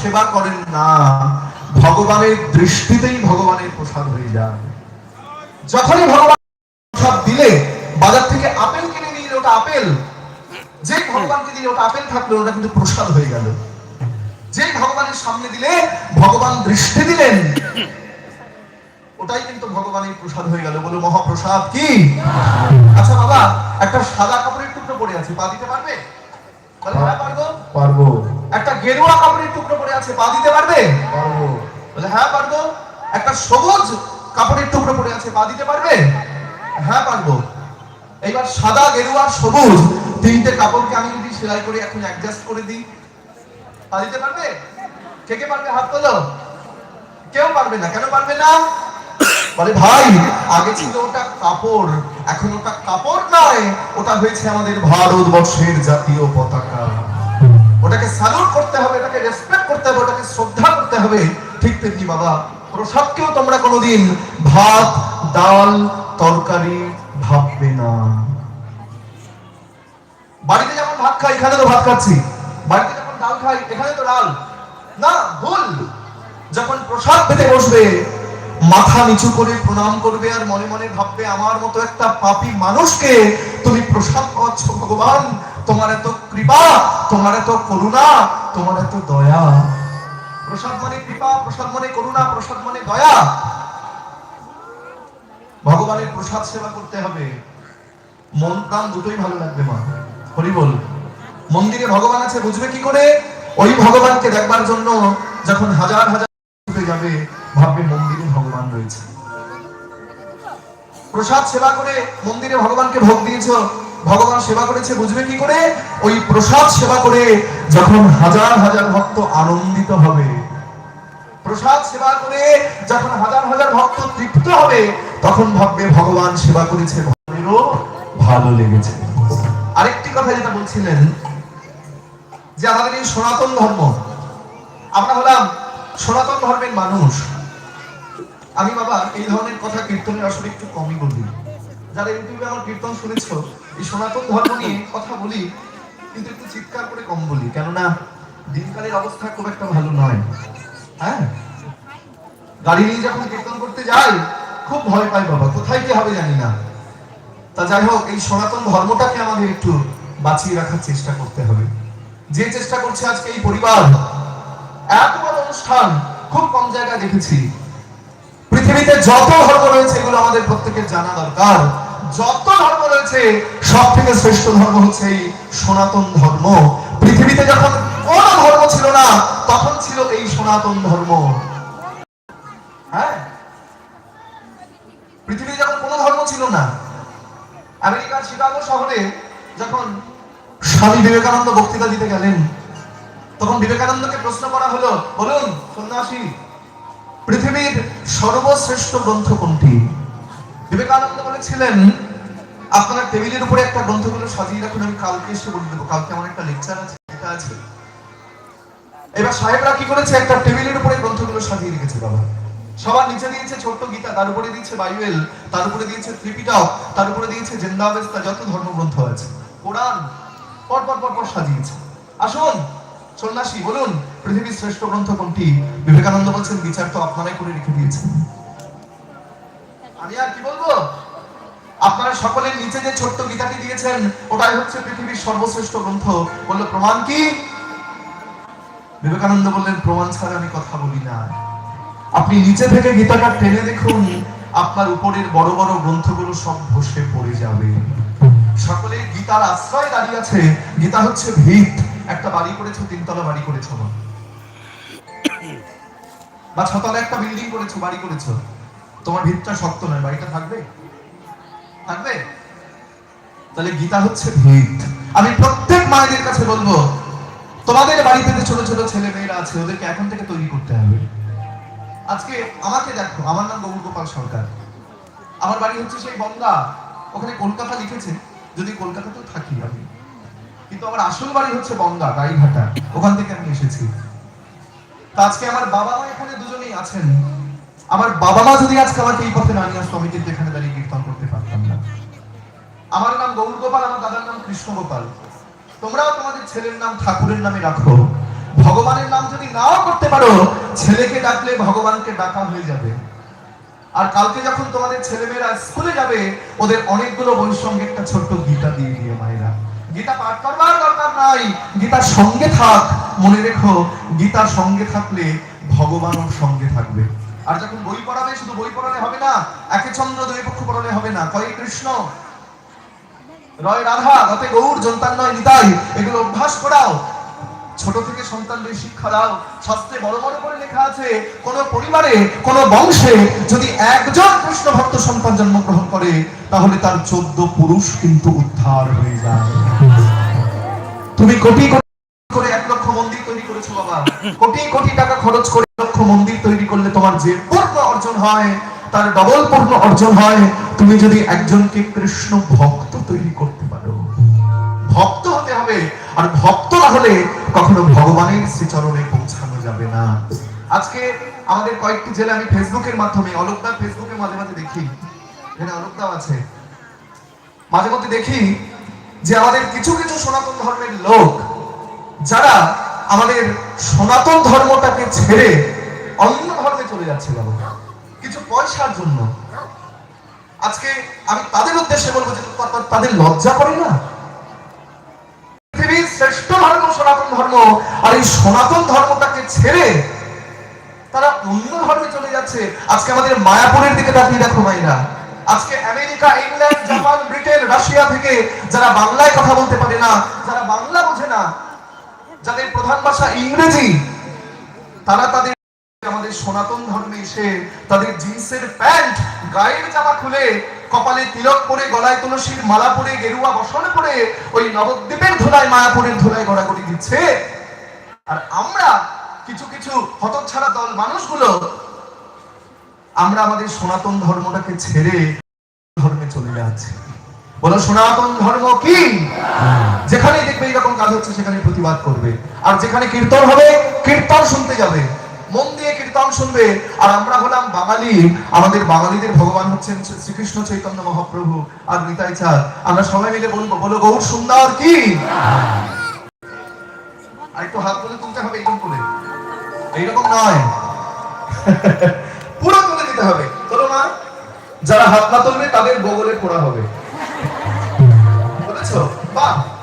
সেবা করেন না, ভগবানের দৃষ্টিতেই ভগবানের প্রসাদ হয়ে যায়। যখনই ভগবান প্রসাদ দিলে, বাজার থেকে আপেল কিনে নিয়ে ওটা আপেল। যে ভগবানকে দিলে ওটা আপেল থাকল, ওটা কিন্তু প্রসাদ হয়ে গেল। যে ভগবানের সামনে দিলে, ভগবান দৃষ্টি দিলেন, ওটাই কিন্তু ভগবানের প্রসাদ হয়ে গেল। বলো, মহাপ্রসাদ কি? আচ্ছা বাবা, একটা সাদা কাপড়ের টুকরো পড়ে আছে। পা দিতে পারবে? হ্যাঁ পারব। পারব। গেরুয়া কাপড়ের টুকরো পড়ে আছে পা দিতে পারবে? বলে হ্যাঁ পারব। একটা সবুজ কাপড়ের টুকরো পড়ে আছে পা দিতে পারবে? হ্যাঁ পারব। এইবার সাদা গেরুয়া সবুজ তিনটে কাপড়কে আমি যদি সেলাই করে এখন অ্যাডজাস্ট করে দিই পা দিতে পারবে? কে কে পারবে হাত তোলো? কেউ পারবে না। কেন পারবে না? বলে ভাই আগে ছিল ওটা কাপড় এখন ওটা কাপড় নয় ওটা হয়েছে আমাদের ভারতবর্ষের জাতীয় পতাকা। স্যালুট করতে হবে ওটাকে রেসপেক্ট করতে হবে ওটাকে শ্রদ্ধা করতে হবে। ঠিক তেমনি বাবা, প্রসাদকেও তোমরা কোনোদিন ভাত, ডাল, তরকারি ভাববে না। বাড়িতে ভাত খাই, এখানে তো ভাত খাচ্ছি। বাড়িতে যখন ডাল খাই, এখানে তো ডাল। না, ভুল। যখন প্রসাদ পেতে বসবে, মাথা নিচু করে প্রণাম করবে আর মনে মনে ভাববে, আমার মতো একটা পাপী মানুষকে তুমি প্রসাদ পাচ্ছ ভগবান, তোমার এত কৃপা, তোমার এত করুণা, তোমার এত দয়া। প্রসাদ মানে কৃপা, প্রসাদ মানে করুণা, প্রসাদ মানে দয়া। ভগবানের প্রসাদ সেবা করতে হবে। মন, প্রাণ দুটোই ভালো লাগবে, মা। হরি বল। মন্দিরে ভগবান আছে, বুঝবে কি করে? ওই ভগবানকে দেখবার জন্য যখন হাজার হাজার ছুটে যাবে, ভাববে মন্দিরে ভগবান রয়েছে। প্রসাদ সেবা করে মন্দিরে ভগবানকে ভোগ দিয়েছ ভগবান সেবা করেছে, বুঝবে কি করে? ওই প্রসাদ সেবা করে যখন হাজার হাজার ভক্ত আনন্দিত হবে। প্রসাদ সেবা করে যখন হাজার হাজার ভক্ত তৃপ্ত হবে, তখন ভাববে ভগবান সেবা করেছে ভালো লেগেছে। আরেকটি কথা যেটা বলছিলেন, যে আমাদের এই সনাতন ধর্ম, আমরা হলাম সনাতন ধর্মের মানুষ। আমি বাবা, এই ধরনের কথা কীর্তনের আসলে একটু কমই বলি। যারা ইউটিউবে আমার কীর্তন শুনেছো, এই সনাতন ধর্ম নিয়ে কথা বলি, কিন্তু একটু চিৎকার করে কম বলি, কেননা দিনকালের অবস্থা খুব একটা ভালো নয়। হ্যাঁ? গাড়ি নিয়ে যখন কীর্তন করতে যাই, খুব ভয় পাই বাবা, কোথায় কি হবে জানি না। তা যাই হোক, এই সনাতন ধর্মটাকে আমাদের একটু বাঁচিয়ে রাখার চেষ্টা করতে হবে। যে চেষ্টা করছে আজকে এই পরিবার, এত বড় অনুষ্ঠান, খুব কম জায়গায় দেখেছি। পৃথিবীতে যত ধর্ম রয়েছে, এগুলো আমাদের প্রত্যেকের জানা দরকার। যত ধর্ম রয়েছে, সব থেকে শ্রেষ্ঠ ধর্ম হচ্ছে এই সনাতন ধর্ম। পৃথিবীতে যখন কোন ধর্ম ছিল না, তখন ছিল এই সনাতন ধর্ম। হ্যাঁ? যখন ধর্ম ছিল না, আমেরিকার শিকাগো শহরে যখন স্বামী বিবেকানন্দ বক্তৃতা দিতে গেলেন, তখন বিবেকানন্দকে প্রশ্ন করা হলো, বলুন, সন্ন্যাসী, পৃথিবীর সর্বশ্রেষ্ঠ গ্রন্থ কোনটি? বিবেকানন্দ বলেছিলেন, আপনার টেবিলের উপরে একটা গ্রন্থগুলো সাজিয়ে রাখুন, আমি কালকে এসে বলে দেবো। কালকে আমার একটা লেকচার আছে এটা আছে। এবার সাহেবরা কি করেছে? একটা টেবিলের উপরে গ্রন্থগুলো সাজিয়ে রেখেছে বাবা। সবার নিচে দিয়েছে ছোট্ট গীতা, তার উপরে দিয়েছে বাইবেল, তার উপরে দিয়েছে তার উপরে দিয়েছে জেন্দাবেস্তা, যত ধর্মগ্রন্থ আছে। কোরআন পর পর পর পর সাজিয়েছে। আসুন, সন্ন্যাসী, বলুন, পৃথিবীর শ্রেষ্ঠ গ্রন্থ কোনটি? বিবেকানন্দ বলছেন, বিচার তো আপনারাই করে রেখে দিয়েছেন। আমি আর কি বলব? আপনারা সকলের নিচে যে ছোট্ট গীতাটি দিয়েছেন, ওটাই হচ্ছে পৃথিবীর সর্বশ্রেষ্ঠ গ্রন্থ। বলল, প্রমাণ কি? বিবেকানন্দ বললেন, প্রমাণ ছাড়া আমি কথা বলি না। আপনি নিচে থেকে গীতাটা টেনে দেখুন, আপনার উপরের বড় বড় গ্রন্থগুলো সব বসে পড়ে যাবে। সকলে গীতার আশ্রয় দাঁড়িয়ে আছে। গীতা হচ্ছে ভিত। একটা বাড়ি করেছ, তিনতলা বাড়ি করেছ বা ছতলা একটা বিল্ডিং করেছ, বাড়ি করেছ। তোমার ভিতটা শক্ত নয়, বাড়িটা থাকবে? থাকবে? তাহলে গীতা হচ্ছে ভিত। আমি প্রত্যেক মায়েদের কাছে বলব, তোমাদের বাড়িতে যে ছোট ছোট ছেলে মেয়েরা আছে, ওদেরকে এখন থেকে তৈরি করতে হবে। আজকে আমাকে দেখো, আমার নাম গৌর গোপাল সরকার। আমার বাড়ি হচ্ছে সেই বনগা ওখানে কলকাতা লিখেছে, যদি কলকাতাতেও থাকি আমি। কিন্তু আমার আসল বাড়ি হচ্ছে বনগা গাইঘাটা। ওখান থেকে আমি এসেছি। আজকে আমার বাবা মা এখানে দুজনেই আছেন। আমার বাবা মা যদি আজকে আমাকে এই পথে না নিয়ে আসতো, আমি কিন্তু এখানে দাঁড়িয়ে কীর্তন করতে পারতাম না। আমার নাম গৌর গোপাল আমার দাদার নাম কৃষ্ণ গোপাল তোমরাও তোমাদের ছেলের নাম ঠাকুরের নামে রাখো। ভগবানের নাম যদি নাও করতে পারো, ছেলেকে ডাকলে ভগবানকে ডাকা হয়ে যাবে। আর কালকে যখন তোমাদের ছেলেমেয়েরা স্কুলে যাবে, ওদের অনেকগুলো বইয়ের সঙ্গে একটা ছোট্ট গীতা দিয়ে দিয়ে মায়েরা। গীতা পাঠ করবার দরকার নাই গীতার সঙ্গে থাক। মনে রেখো গীতার সঙ্গে থাকলে ভগবানও সঙ্গে থাকবে। আর যখন বই পড়াবে, শুধু বই পড়ালে হবে না, একে চন্দ্র, দুই পক্ষ পড়ালে হবে না। কয় কৃষ্ণ? রয় রাধা, রতে গৌর জন্তান নয় নিতাই। এগুলো অভ্যাস করাও। ছোট থেকে সন্তানদের শিক্ষা দাও। শাস্ত্রে বড় বড় করে লেখা আছে, কোন পরিবারে, কোন বংশে যদি একজন কৃষ্ণ ভক্ত সন্তান জন্মগ্রহণ করে, তাহলে তার চোদ্দ পুরুষ কিন্তু উদ্ধার হয়ে যায়। তুমি কোটি কোটি করে এক লক্ষ মন্দির তৈরি করেছ বাবা। কোটি কোটি টাকা খরচ করে মন্দির তৈরি করলে তোমার যে পূর্ণ অর্জন হয়, তার ডবল পূর্ণ অর্জন হয়, তুমি যদি একজনকে কৃষ্ণ ভক্ত তৈরি করতে পারো। ভক্ত হতে হবে, আর ভক্ত না হলে কখনো ভগবানের শ্রীচরণে পৌঁছানো যাবে না। আজকে আমাদের কয়েকটি জেলা আমি ফেসবুকের মাধ্যমে, অলোকদা ফেসবুকে মাঝে মাঝে দেখি, এখানে অলোকদাও আছে। মাঝে মধ্যে দেখি যে আমাদের কিছু কিছু সনাতন ধর্মের লোক, যারা আমাদের সনাতন ধর্মটাকে ছেড়ে অন্য ধর্মে চলে যাচ্ছে বাবা কিছু পয়সার জন্য। আজকে আমি তাদের উদ্দেশ্যে বলব যে তাদের লজ্জা করে না। পৃথিবীর শ্রেষ্ঠ ধর্ম সনাতন ধর্ম আর এই সনাতন ধর্মটাকে ছেড়ে তারা অন্য ধর্মে চলে যাচ্ছে। আজকে আমাদের মায়াপুরের দিকে তাকিয়ে দেখো মাইরা আজকে America, England, Japan, Britain, Russia থেকে যারা বাংলায় কথা বলতে পারে না, যারা বাংলা বোঝে না, যাদের প্রধান ভাষা ইংরেজি, তারা তাদের আমাদের সনাতন ধর্মে এসে তাদের জিন্সের প্যান্ট, গায়ের জামা খুলে কপালে তিলক পরে, গলায় তুলসীর মালা পরে, গেরুয়া বসন পরে, ওই নবদ্বীপের ধুলায়, মায়াপুরের ধুলায় গড়াগড়ি দিচ্ছে। আর আমরা কিছু কিছু হতচ্ছাড়া দল মানুষগুলো, আমরা আমাদের সনাতন ধর্মটাকে ছেড়ে ধর্মে চলে যাচ্ছি। বলো, সনাতন ধর্ম কি? যেখানে দেখবে এরকম কাজ হচ্ছে সেখানে প্রতিবাদ করবে। আর যেখানে কীর্তন হবে, কীর্তন শুনতে যাবে। মন দিয়ে কীর্তন শুনবে। আর আমরা হলাম বাঙালি। আমাদের বাঙালিদের ভগবান হচ্ছেন শ্রীকৃষ্ণ চৈতন্য মহাপ্রভু আর নিতাই চাঁদ। আমরা সবাই মিলে বলব, বলো গৌর সুন্দর কি? একটু হাত তুলে তুলতে হবে, এইরকম করে। এইরকম নয়। পুরো তুলে দিতে হবে। তোলো মা। যারা হাত না তুলবে, তাদের বগলে ফোড়া হবে। বুঝেছ বাহ।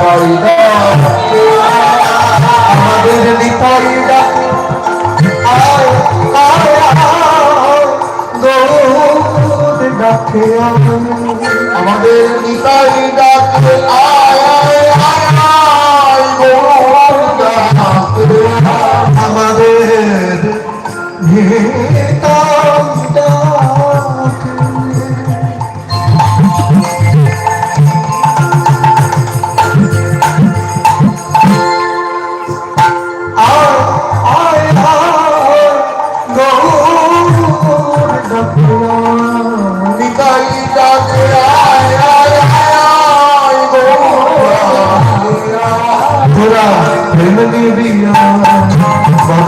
গাতে আমাদের গৌর ডাকে আমাদের নিতাই ডাকে আয় আয় আয় ডাকে আমাদের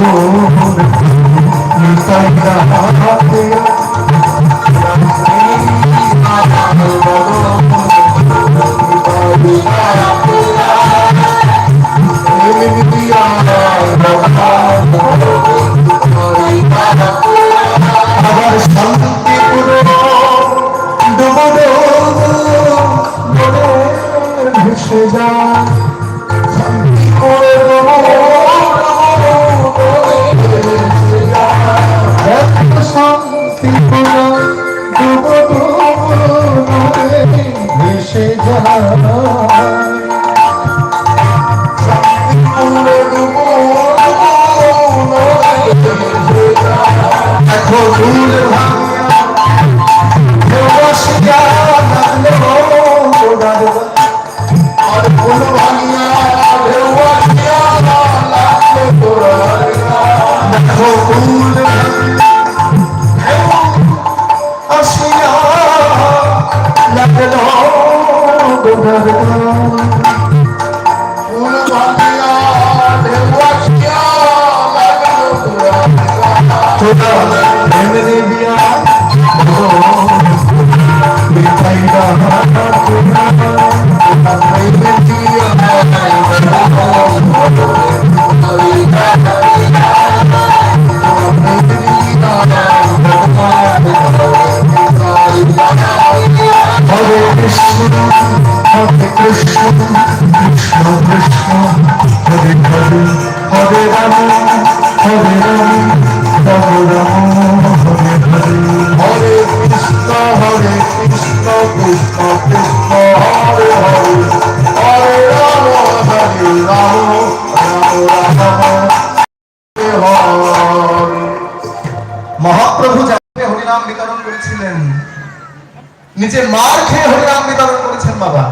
বদন কৃষ্ণ মহাপ্রভু যাকে হরিনাম বিতরণ করেছিলেন নিজে মার খেয়ে হরিনাম বিতরণ করেছেন বাবা।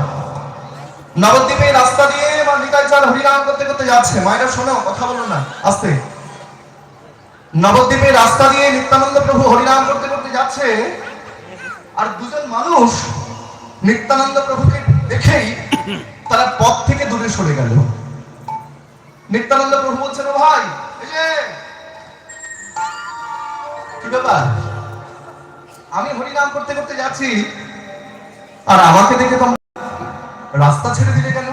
নবদ্বীপে রাস্তা দিয়ে বা নিতাই চাল হরিনাম করতে করতে যাচ্ছে। মায়েরা, শোনো, কথা বলো না, আস্তে। নবদ্বীপে রাস্তা দিয়ে নিত্যানন্দ প্রভু হরিনাম করতে করতে যাচ্ছে। আর দুজন মানুষ নিত্যানন্দ প্রভুকে দেখেই তারা পথ থেকে দূরে সরে গেল। নিত্যানন্দ প্রভু বলছেন, "ও ভাই, এই যে, কি ব্যাপার? আমি হরিনাম করতে করতে যাচ্ছি, আর আমাকে দেখে তোমরা রাস্তা ছেড়ে দিলে কেন?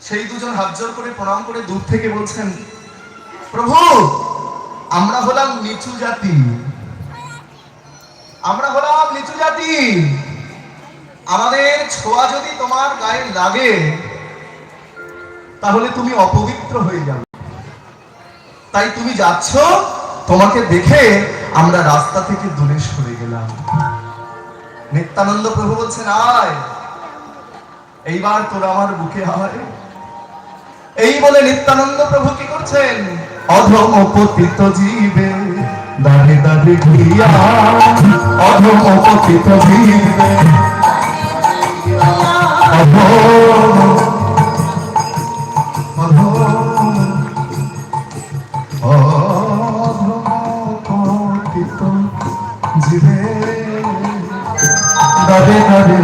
সেই দুজন হাত জোর করে প্রণাম করে দূর থেকে বলছেন, প্রভু, আমরা হলাম নিচু জাতি। আমরা হলাম নিচু জাতি। আমাদের ছোঁয়া যদি তোমার গায়ে লাগে, তাহলে তুমি অপবিত্র হয়ে যাবে তাই তুমি যাচ্ছ, তোমাকে দেখে আমরা রাস্তা থেকে দূরে সরে গেলাম। নিত্যানন্দ প্রভু বলছেন, আয়। এইবার তোর আমার বুকে আয়। এই বলে নিত্যানন্দ প্রভু কি করছেন? অধম পতিত জীবে দাঁড়ে দাঁড়ে গিয়া অধম পতিত জীবে জীবে দাবে দাবে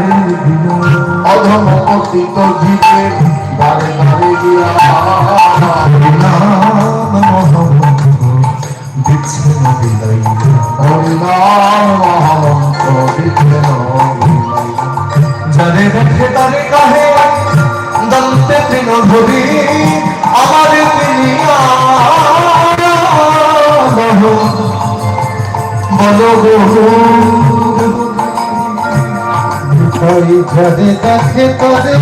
দিল অধম পতিত জীবে বারে বারে গিয়া বিচ্ছিন্ন বিলাই আমার হরি ঝরে দেখে তরে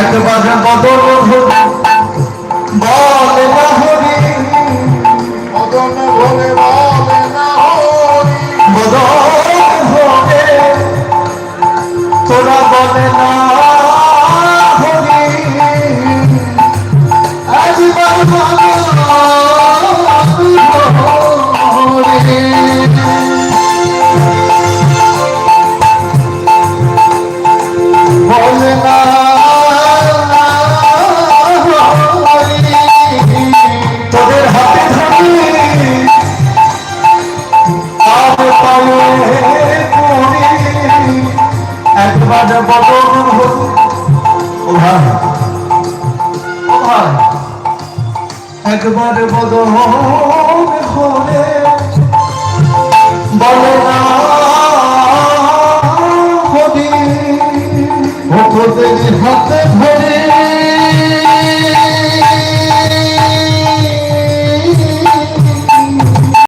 একবার বদল বলে না হরি মদন বলে বলে না হরি বদল হবে তোরা বলে না বদল ও ভাই ও ভাই একবার বদল হলে বলে